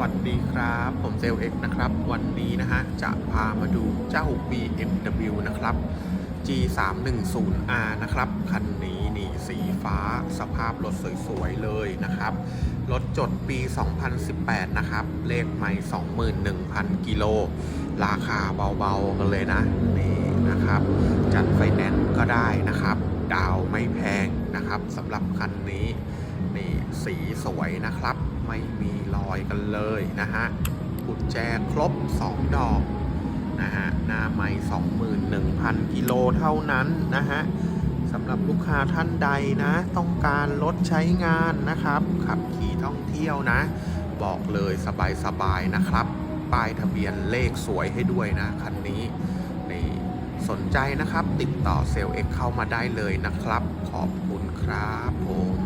วัสดีครับ ผมเซลเอ็กนะครับ วันนี้นะฮะ จะพามาดูเจ้า BMW นะครับ G310R นะครับ คันนี้นี่สีฟ้าสภาพรถสวยๆ เลยนะครับ รถจดปี 2018 นะครับ เลขใหม่ 21,000 กิโล ราคาเบาๆ กันเลยนะ นี่นะครับ จัดไฟแนนซ์ก็ได้นะครับ ดาวไม่แพงนะครับสำหรับคันนี้ นี่สีสวยนะครับ ไม่มีรอยกันเลยนะฮะกุญแจครบ 2 ดอกนะฮะหน้าไม่21,000 กิโลเท่านั้นนะฮะสำหรับลูกค้าท่านใดนะ ต้องการรถใช้งานนะครับ ขับขี่ท่องเที่ยวนะ บอกเลยสบายๆนะครับ ป้ายทะเบียนเลขสวยให้ด้วยนะ คันนี้นี่สนใจนะครับติดต่อเซลล์เอ็กเข้ามาได้เลยนะครับ ขอบคุณครับผม